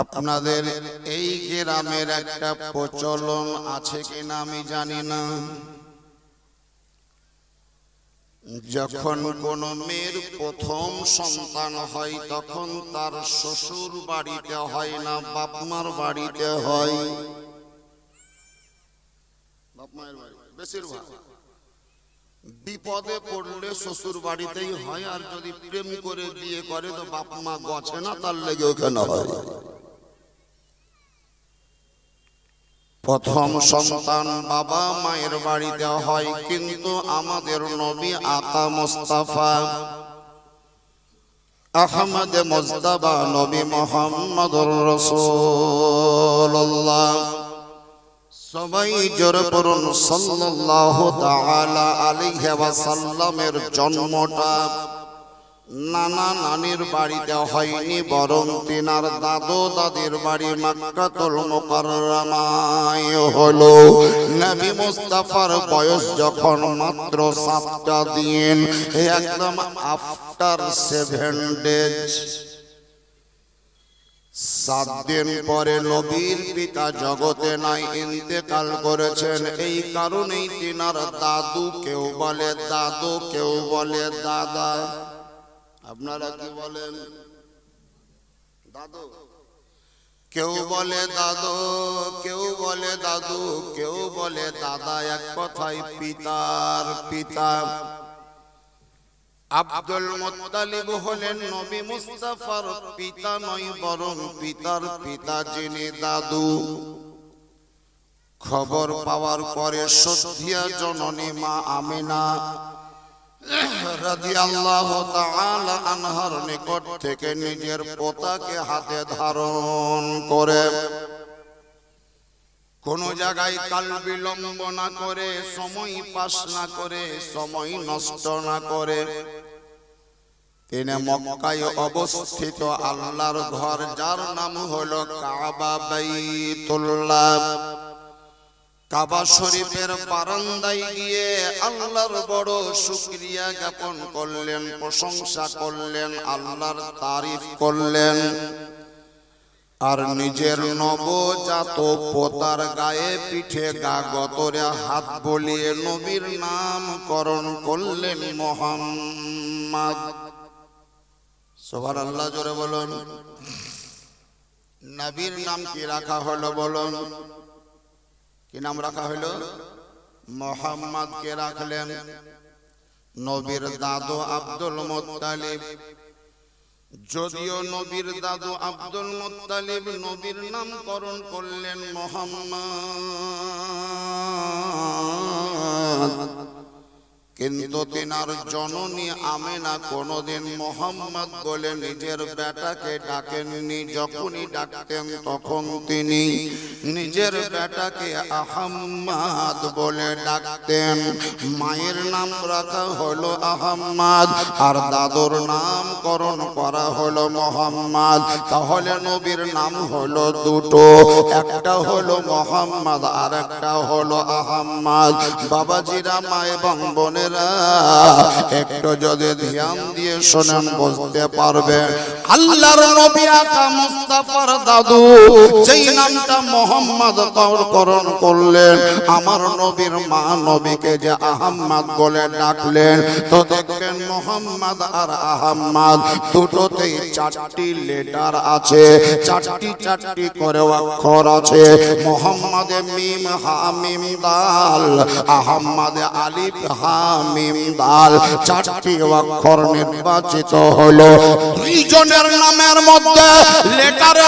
আপনাদের এই গ্রামের একটা প্রচলন আছে কিনা আমি জানি না। যখন কোন মেয়ের প্রথম সন্তান হয়, তখন তার শ্বশুর বাড়িতে হয় না, বাপ মার বাড়িতে হয়। বেশিরভাগ। বিপদে পড়লে শ্বশুর বাড়িতেই হয়, আর যদি প্রেম করে বিয়ে করে, তো বাপ মা গছে না, তার লেগে ওখানে হয়। প্রথম সন্তান বাবা মায়ের বাড়িতে হয়, কিন্তু আমাদের নবী আকা মোস্তাফা। আহমদ মোস্তাফা নবী মোহাম্মদ রসুল্লাহ সবাই জোরে পড়ুন সাল্লাল্লাহু তাআলা আলাইহি ওয়াসাল্লামের জন্মটা নানা নানির বাড়িতে হয়নি, বরং তিনার দাদু দাদির বাড়ি মাক্কাতুল মুকাররমায় হলো। নবী মুস্তাফার বয়স যখন মাত্র সাতটা দিন, একদম আফটার সেভেন ডেজ। সাত দিন পরে নবীর পিতা জগতে নাই ইন্তেকাল করেছেন, এই কারণেই তিনার দাদু কেউ বলে দাদু, কেউ বলে দাদা। আপনারা কি বলেন? দাদু। কেউ বলে দাদু, কেউ বলে দাদু, কেউ বলে দাদা, এক কথায় পিতার পিতা। আব্দুল মুত্তালিব হলেন নবী মুস্তাফার পিতা নয়, বরং পিতার পিতা যিনি দাদু। খবর পাওয়ার পরে সত্যিয়া জননী মা আমিনা নিকট থেকে নিজের পোতাকে হাতে ধারণ করে। কোন জায়গায় কাল বিলম্ব না করে, সময় পাস না করে, সময় নষ্ট না করে। তিনি মক্কায় অবস্থিত আল্লাহর ঘর, যার নাম হলো কাবা বাইতুল্লাহ। কাবা শরীফের বারান্দায় গিয়ে আল্লাহর বড় শুকরিয়া জ্ঞাপন করলেন, প্রশংসা করলেন, আল্লাহর তারিফ করলেন। আর নিজের নবজাত পোতার গায়ে পিঠে গা গতরে হাত বলিয়ে নবীর নামকরণ করলেন মোহাম্মদ। সবার আল্লাহ জোরে বলুন। নবীর নাম কি রাখা হলো বলুন। কি নাম রাখা হইল? মোহাম্মদ কে রাখলেন? নবীর দাদু আব্দুল মোত্তালিব। যদিও নবীর দাদু আব্দুল মোত্তালিব নবীর নামকরণ করলেন মোহাম্মদ। কিন্তু তিনার জননী আমেনা কোনোদিন মোহাম্মদ বলে নিজের বেটাকে ডাকেননি। যখনই ডাকতেন তখন তিনি নিজের বেটাকে আহম্মদ বলে ডাকতেন। মায়ের নাম রাখা হলো আহম্মদ, আর দাদুর নামকরণ করা হলো মোহাম্মদ। তাহলে নবীর নাম হলো দুটো, একটা হলো মোহাম্মদ আর একটা হলো আহম্মদ। বাবাজিরা মা এবং বোনের একটু যদি ধ্যান দিয়ে শোনেন, বুঝতে পারবে আল্লাহর নবী আকা মুস্তাফার দাদু, যেই নামটা মোহাম্মদ করণ করলেন, আমার নবীর মা নবীকে যে আহম্মদ বলে ডাকলেন, তো দেখবেন মোহাম্মদ আর আহম্মদ দুটোতেই চারটি লেটার আছে, চারটি চারটি করে অক্ষর আছে। মোহাম্মদে মিম, হা, মিম, দাল, আহম্মদে আলিফ, হা মিম দাল চারটি অক্ষর নির্বাচিত হলো। দুইজনের নামের মধ্যে লেটারের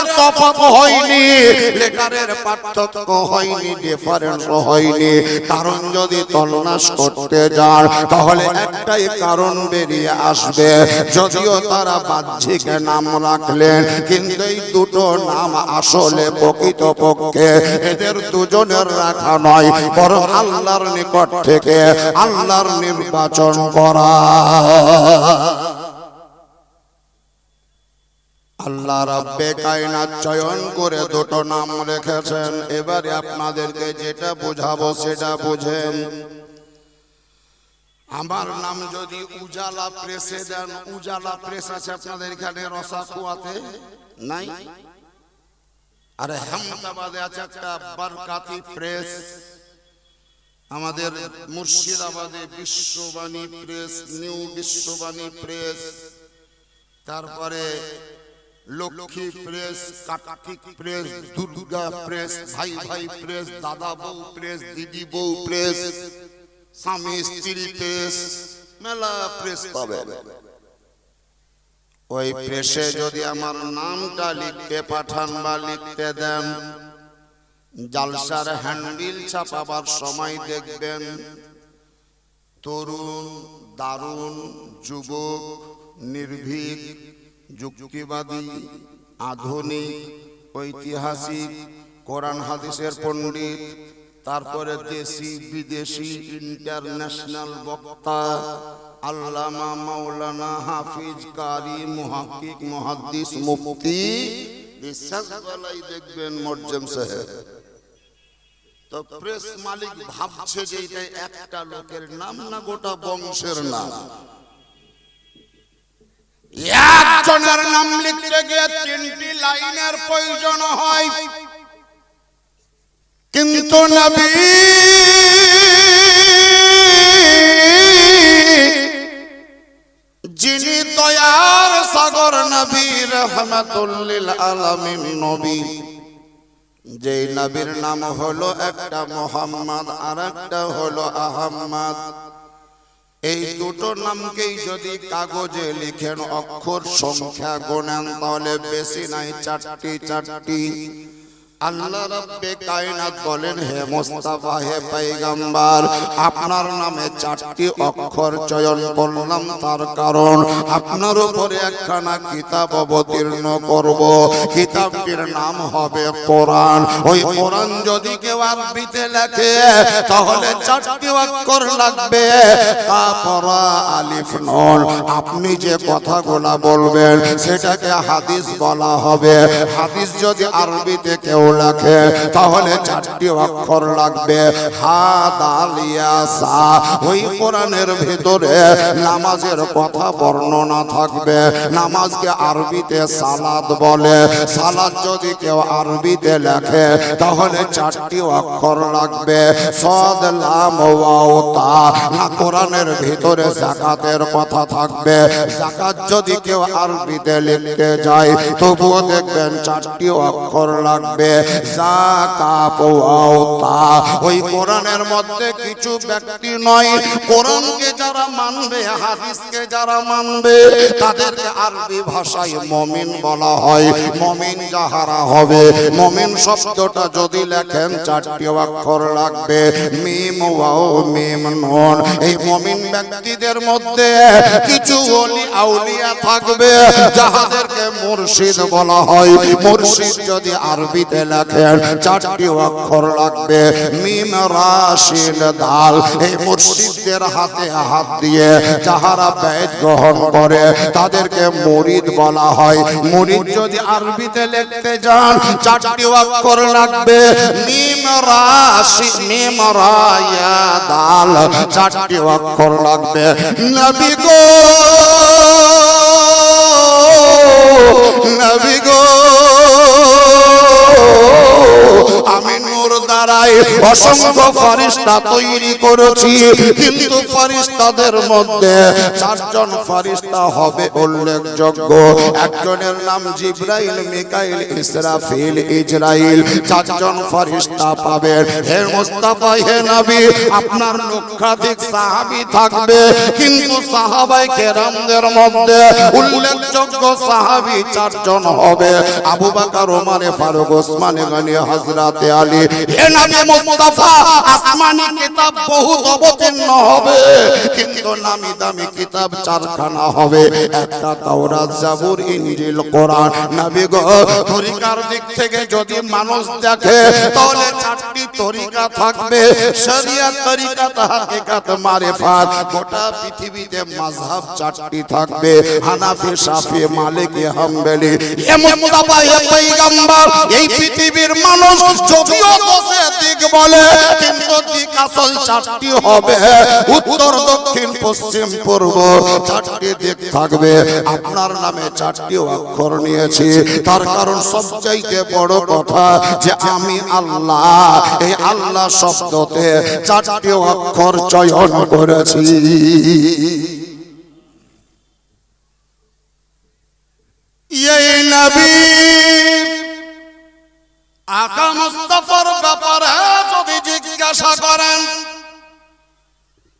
কারণ যদি তলনাশ করতে যান, তাহলে একটাই কারণ বেরিয়ে আসবে। যদিও তারা বাহ্যিক নাম রাখলেন, কিন্তু এই দুটো নাম আসলে প্রকৃত পক্ষে এদের দুজনের রাখা নয়, বরং আল্লাহর নিকট থেকে আল্লাহর নির্বাচন করা। আল্লাহ রাব্বে কায়নাত চয়ন করে দুটো নাম রেখেছেন। এবারে আপনাদেরকে যেটা বুঝাবো সেটা বুঝেন। আমার নাম যদি উজালা প্রেসে দেন, উজালা প্রেস আছে আপনাদের এখানে, রসাকুয়াতে? নাই? আর হেমদাবাদে আছে একটা বারকাতি প্রেস। আমাদের মুর্শিদাবাদে Bishwabani press, new Bishwabani press. তারপরে Lakshmi press Kartik press Durga press Bhai Bhai press দাদা বউ প্রেস দিদি বউ প্রেস স্বামী স্ত্রী প্রেস মেলা প্রেস পাবে। ওই প্রেসে যদি আমার নামটা লিখতে পাঠান বা লিখতে দেন জালসার হ্যান্ডবিল ছাপাবার সময় দেখবেন। তরুণ দারুণ যুবক নির্ভীক যুক্তিবাদী, আধুনিক, ঐতিহাসিক, কোরআন হাদিসের পণ্ডিত, তারপরে দেশি, বিদেশি, ইন্টারন্যাশনাল বক্তা, আল্লামা মাওলানা হাফিজ কারি মুহাক্কিক মুহাদ্দিস মুফতি বিশ্বাস বলাই দেখবেন মরজম সাহেব। তো প্রেস মালিক ভাবছে যে এটা একটা লোকের নাম না গোটা বংশের নাম? একজনের নাম লিখতে গিয়ে তিনটি লাইনের প্রয়োজন হয়। কিন্তু নবী যিনি দয়ার সাগর নবী, রহমাতুল্লিল আলামিন নবী। যে নবীর নাম হলো একটা মোহাম্মদ আর একটা হলো আহম্মদ। এই দুটো নামকেই যদি কাগজে লিখেন অক্ষর সংখ্যা গোনেন তাহলে বেশি নাই চারটি চারটি। আল্লাহ রাব্বে কায়নাত বলেন, হে মুস্তাফা, হে পয়গম্বর, আপনার নামে চারটি অক্ষর চয়ন করলাম, তার কারণ আপনার উপরে একখানা কিতাব অবতীর্ণ করব। কিতাবটির নাম হবে কোরআন। ওই কোরআন যদি কেউ আরবিতে লেখে, তাহলে চারটি অক্ষর লাগবে। আলিফ নুন। আপনি যে কথাগুলা বলবেন, সেটাকে হাদিস বলা হবে। হাদিস যদি আরবিতে কেউ লেখে তাহলে চারটি অক্ষর লাগবে। হা দাল সা। ওই কোরআনের ভিতরে নামাজের কথা বর্ণনা থাকবে। নামাজকে আরবিতে সালাদ বলে। সালাদ যদি কেউ আরবিতে লেখে, তাহলে চারটি অক্ষর লাগবে। সদ, লাম, ওয়াও না, কোরআনের ভিতরে জাকাতের কথা থাকবে। জাকাত যদি কেউ আরবিতে লিখতে যায়, তবুও দেখবেন চারটি অক্ষর লাগবে। কিছু বলা হয়। শব্দটা যদি লেখেন, চারটি অক্ষর লাগবে। মিম মিম এই মমিন ব্যক্তিদের মধ্যে কিছু আউলিয়া থাকবে, যাহাদেরকে মুর্শিদ বলা হয়। মুর্শিদ যদি আরবিতে লেখেন চারটি অক্ষর লাগবে। মিম রাশিল দাল। এই মুর্শিদদের হাতে হাত দিয়ে যাহারা ব্যয় গ্রহণ করে, তাদেরকে মুরিদ বলা হয়। মুরিদ যদি আরবিতে লিখতে যান, চারটি অক্ষর লাগবে। মিম রাশি মিম রায়া দাল। চারটি অক্ষর লাগবে। নবী গো নবী গো। আমি দ্বারাই অসংখ্য ফারিস্তা তৈরি করেছি। কিন্তু ফারিস্তাদের মধ্যে চারজন ফারিস্তা হবে উল্লেখযোগ্য। একজনের নাম জিব্রাইল, মিকাইল, ইসরাফিল, ইজরাইল। চারজন ফারিস্তা পাবেন। হে মুস্তাফা, হে নবী, আপনার লক্ষাধিক সাহাবী থাকবে। কিন্তু সাহাবাই কেরামদের মধ্যে উল্লেখযোগ্য সাহাবী চারজন হবে। আবু বকর, ওমর, ফারুক, ওসমান, গনি, হযরত আলী। হে নবী মুস্তাফা, আসমানি কিতাব বহুত অবতীর্ণ হবে। কিন্তু নামি দামি কিতাব চারখানা হবে। একটা তাওরাত জাবুর, ইনজিল, কোরআন। নবী গো, তরিকার দিক থেকে যদি মানুষ দেখে, তাহলে চারটি তরিকা থাকবে। শরিয়াত তরিকা হাকিকাত মারিফাত। গোটা পৃথিবীতে মাযহাব চারটি থাকবে। হানাফি, শাফি, মালিকি, হাম্বলি। এ মুস্তাফা হে পয়গম্বর, এই পৃথিবীর মানুষ যদিও দোষে দিক বলে, কিন্তু দিক আসল চারটি হবে। উত্তর, দক্ষিণ, পশ্চিম, পূর্ব, চারটি দিক থাকবে। আপনার নামে চারটি অক্ষর নিয়েছি। তার কারণ সবচাইতে বড় কথা যে আমি আল্লাহ। এই আল্লাহ শব্দতে চারটি অক্ষর চয়ন করেছি। নবী আকা মুস্তাফার ব্যাপারে যদি জিজ্ঞাসা করেন,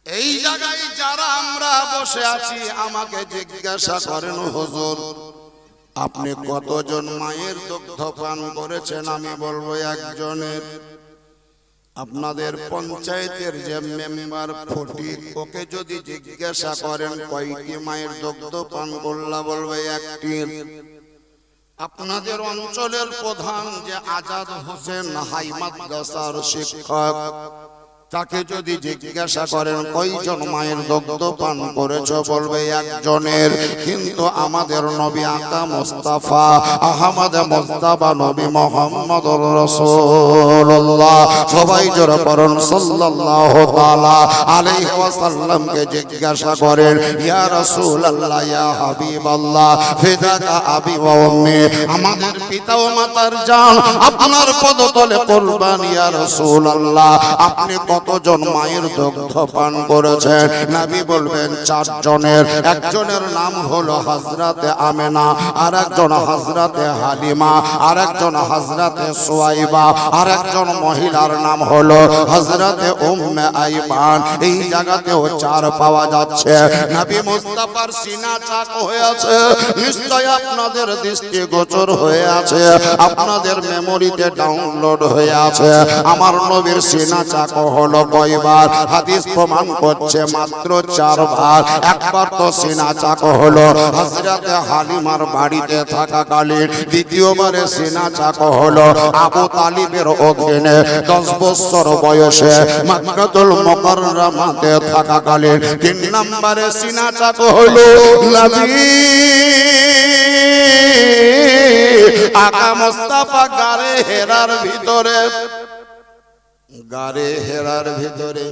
এই জায়গায় যারা আমরা বসে আছি, আমাকে জিজ্ঞাসা করেন, হুজুর, আপনি কতজন মায়ের দুগ্ধ পান করেছেন? আমি বলব, একজনের। আপনাদের পঞ্চায়েতের যে মেম্বার ফটিক ওকে যদি জিজ্ঞাসা করেন, কয়টি মায়ের দুগ্ধ পান? করলা বলবে একটি আপনাদের অঞ্চলের প্রধান যে আজাদ হোসেন হাই শিক্ষক তাকে যদি জিজ্ঞাসা করেন কয়জন মায়ের দগ্ধ পান করেছ? বলবে একজনের। কিন্তু আমাদের নবী আকা মোস্তাফা আহমদ মোস্তাফা নবী মোহাম্মদ রসুল্লাহ সবাই জোরে পড়ুন সাল্লাল্লাহু তাআলা আলাইহি ওয়াসাল্লামকে জিজ্ঞাসা করেন ইয়া রাসূলুল্লাহ ইয়া হাবিবাল্লাহ ফিদাকা আবি ওয়া উম্মি আমাদের পিতা ও মাতার জান আপনার পদতলে কুরবান ইয়া রাসূলুল্লাহ আপনি কতজন মায়ের দুগ্ধ পান করেছেন নবী বলবেন, চারজনের, একজনের নাম হলো হযরতে আমেনা আর একজন হযরতে হালিমা আর একজন হযরতে সুয়াইবা আর একজন মহিলার নাম হলো হযরতে উম্মে আইমান এই জায়গাতেও চার পাওয়া যাচ্ছে। নবী মুস্তাফার সিনা চাক হয়ে আছে নিশ্চয় আপনাদের দৃষ্টি গোচর হয়ে আছে। আপনাদের মেমোরিতে ডাউনলোড হয়ে আছে। আমার নবীর সিনা চাক হলো কয়বার হাদিস প্রমাণ করছে মাত্র চারবার। একবার তো সিনা চাক হলো, হযরতে হালিমার বাড়িতে থাকাকালীন দ্বিতীয়বারে সিনা চাক হলো আবু তালিবের অধীনে। দশ বছর বয়সে মক্কাতুল মুকাররমাতে থাকাকালীন তিন নম্বরে সিনা চাক হলো আকা মোস্তাফা গারে হেরার ভিতরে গারে হেরার ভিতরে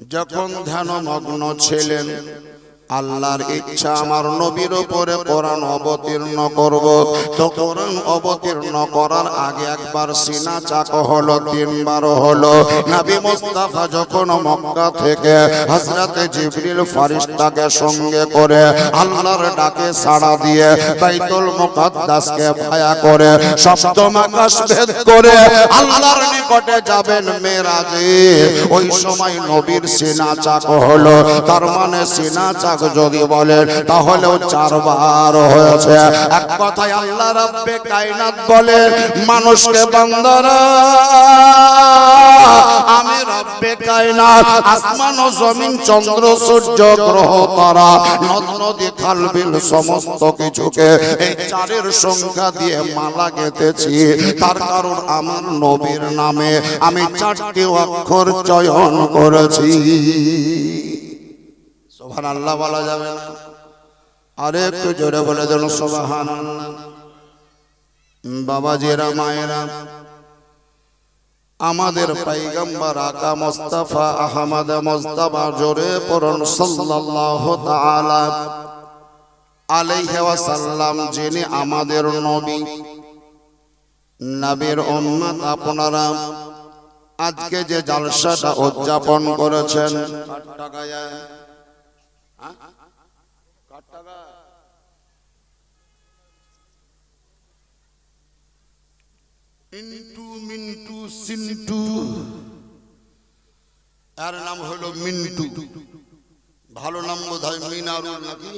যখন ধ্যানমগ্ন ছিলেন আল্লাহর ইচ্ছা আমার নবীর উপরে কোরআন অবতীর্ণ করব। তো কোরআন অবতীর্ণ করার আগে একবার সিনা চাক হলো তিনবার হলো। নবী মুস্তাফা যখন মক্কা থেকে হযরতে জিবরিল ফারিস্তাকে সঙ্গে করে আল্লাহর ডাকে সাড়া দিয়ে বাইতুল মুকাদ্দাসকে ভায়া করে, সপ্তম আকাশ ভেদ করে আল্লাহর নিকটে যাবেন মেরাজে। ওই সময় নবীর সিনা চাক হলো, তার মানে সিনা চাক যদি বলেন তাহলেও চারবার হয়েছে। এক কথায় আল্লাহ রাব্বে কায়নাত বলেন মানুষকে বান্দারা, আমি রব্বে কায়নাত, আসমান ও জমিন, চন্দ্র, সূর্য, গ্রহ, তারা নদ নদী খাল, বিল, সমস্ত কিছুকে এই চারের সংখ্যা দিয়ে মালা গেঁথেছি। তার কারণ আমার নবীর নামে আমি চারটি অক্ষর চয়ন করেছি। সোহান আল্লাহ বলা যাবে না। আরে একটু জোরে বলে দেন সোহান বাবাজিরা, মায়েরা, আমাদের পাইগম্বর আকা মোস্তাফা আহমদ মোস্তাফা জোরে পড়ুন সাল্লাল্লাহু তাআলা আলাইহি ওয়াসাল্লাম, যিনি আমাদের নবী, নবীর উম্মত আপনারা আজকে যে জালসাটা উদযাপন করেছেন ইন্টু মিন্টু সিন্টু। এর নাম হলো মিন্টু। ভালো নাম বোধ হয় মিনারুল নাকি?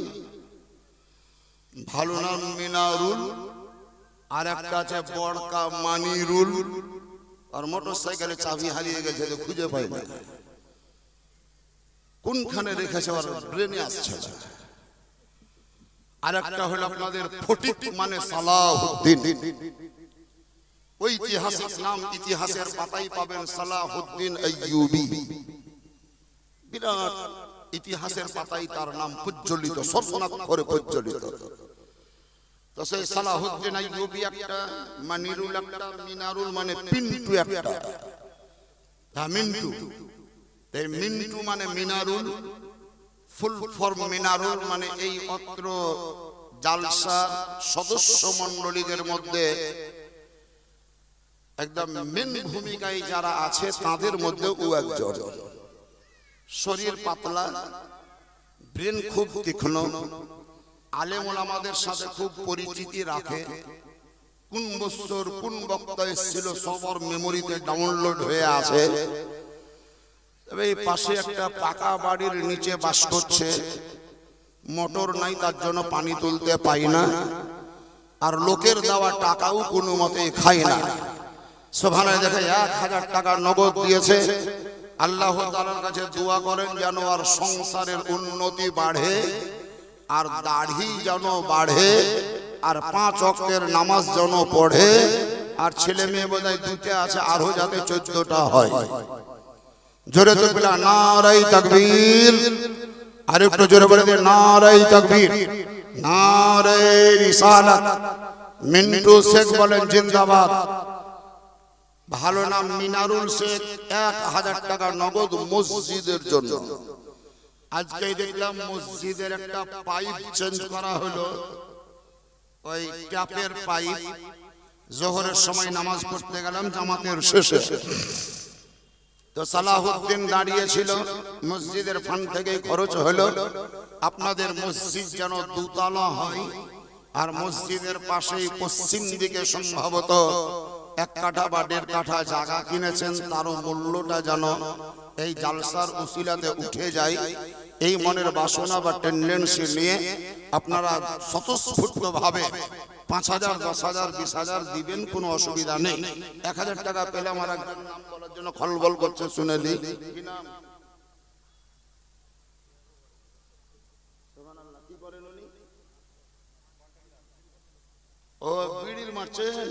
ভালো নাম মিনারুল। আর একটা আছে বড়কা মানিরুল। আর মোটর সাইকেলে চাবি হারিয়ে গেছে খুঁজে পাই না। কোনখানে রেখেছে আর ব্রেনে আসছে না। আর একটা হলো আপনাদের ফটিক মানে সালাহুদ্দিন। ঐতিহাসিক নাম ইতিহাসের পাতায় পাবেন সালাহুদ্দিন আইয়ুবি। বিরাট ইতিহাসের পাতায় তার নাম প্রজ্বলিত স্বর্ণাক্ষরে প্রজ্বলিত। তো সেই সালাহুদ্দিন আইয়ুবি একটা মানিরুল একটা মিনারুল মানে পিন্টু একটা। মিন্টু এই মিন্টু মানে মিনারুল ফুল ফর্ম মিনারুল মানে এই অত্র জালসা সদস্য মণ্ডলীদের মধ্যে একদম মেন ভূমিকায় যারা আছে তাদের মধ্যে ও একজন। শরীর পাতলা ব্রেন খুব তীক্ষ্ণ আলেম ওলামাদের সাথে খুব পরিচিতি রাখে। কোন বছর কোন বক্তা এসেছিল সবার মেমোরিতে ডাউনলোড হয়ে আছে। এই পাশে একটা পাকা বাড়ির নিচে বাস করছে। মোটর নাই, তার জন্য পানি তুলতে পাই না। আর লোকের দেওয়া টাকাও কোনো মতে খায় না। সোভানে দেখে এক হাজার টাকা নগদ দিয়েছে। আল্লাহ তাআলার কাছে দোয়া করেন যেন আর সংসারের উন্নতি বাড়ে, আর দাড়ি যেন বাড়ে, আর পাঁচ অক্টের নামাজ যেন পড়ে। আর ছেলে মেয়ে বোধহয় দুটো আছে আরও যাতে চোদ্দটা হয়। জোরে বলে, নারাই তাকবীর। আর একটু জোরে বলে নারাই তাকবীর। নারাই রিসালাত। মিন্টু শেখ বলেন, জিন্দাবাদ। ভালো নাম মিনারুল শেখ, এক হাজার টাকা নগদ মসজিদের জন্য। আজকে দেখলাম মসজিদের একটা পাইপ চেঞ্জ করা হলো। ওই ট্যাপের পাইপ, জোহরের সময় নামাজ পড়তে গেলাম জামাতের শেষে। তো সালাহুদ্দিন দাঁড়িয়েছিল, মসজিদের ফান্ড থেকে খরচ হলো, আপনাদের মসজিদ যেন দুতলা হয়, আর মসজিদের পাশেই পশ্চিম দিকে সম্ভবত এক কাঠা বা দেড় কাঠা জায়গা কিনেছেন, তারও মূল্যটা যেন এই জালসার উসিলাতে উঠে যায়। এই মনের বাসনা বা টেন্ডেন্সি নিয়ে আপনারা স্বতঃস্ফূর্ত ভাবে পাঁচ হাজার, দশ হাজার, বিশ হাজার দিবেন, কোনো অসুবিধা নেই। এক হাজার টাকা পেলে আমার নাম বলার জন্য খলবল করছে, শুনে নাম? ও, বিড়ির মারছেন?